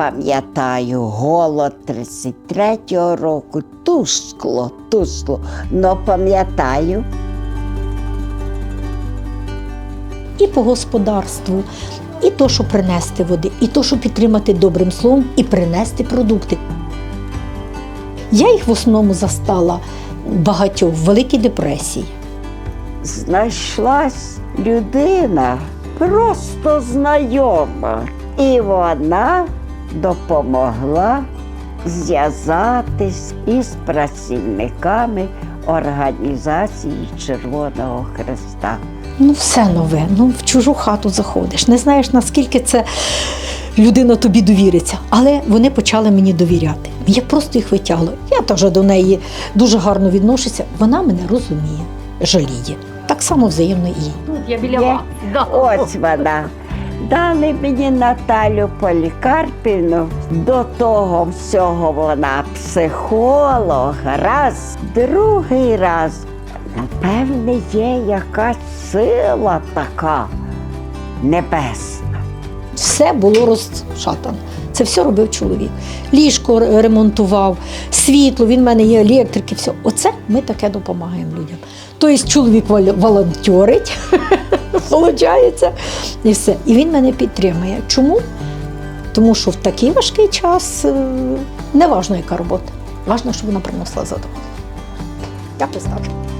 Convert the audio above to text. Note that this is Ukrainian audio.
пам'ятаю голод 33-го року. Тускло, тускло. Но пам'ятаю. і по господарству, і то, що принести води, і то, що підтримати добрим словом, і принести продукти. Я їх в основному застала багатьох в Великій депресії. знайшлась людина просто знайома, і вона допомогла зв'язатись із працівниками організації Червоного Хреста. Ну, все нове. Ну, в чужу хату заходиш. Не знаєш, наскільки це людина тобі довіриться. Але вони почали мені довіряти. Я просто їх витягла. Я теж до неї дуже гарно відношуся. Вона мене розуміє, жаліє. Так само взаємно і їй. Тут я біля вас. Ось вона. Дали мені Наталю Полікарпіну. До того всього вона психолог. Раз, другий раз. Напевне, є якась сила така небесна. Все було розшатано. Це все робив чоловік. Ліжко ремонтував, світло, він в мене є електрики, все. Оце ми таке допомагаємо людям. Тобто чоловік вол- волонтерить, виходить, і все. І він мене підтримує. Чому? Тому що в такий важкий час е, не важно, яка робота. Важно, щоб вона приносила задоволення. Я так.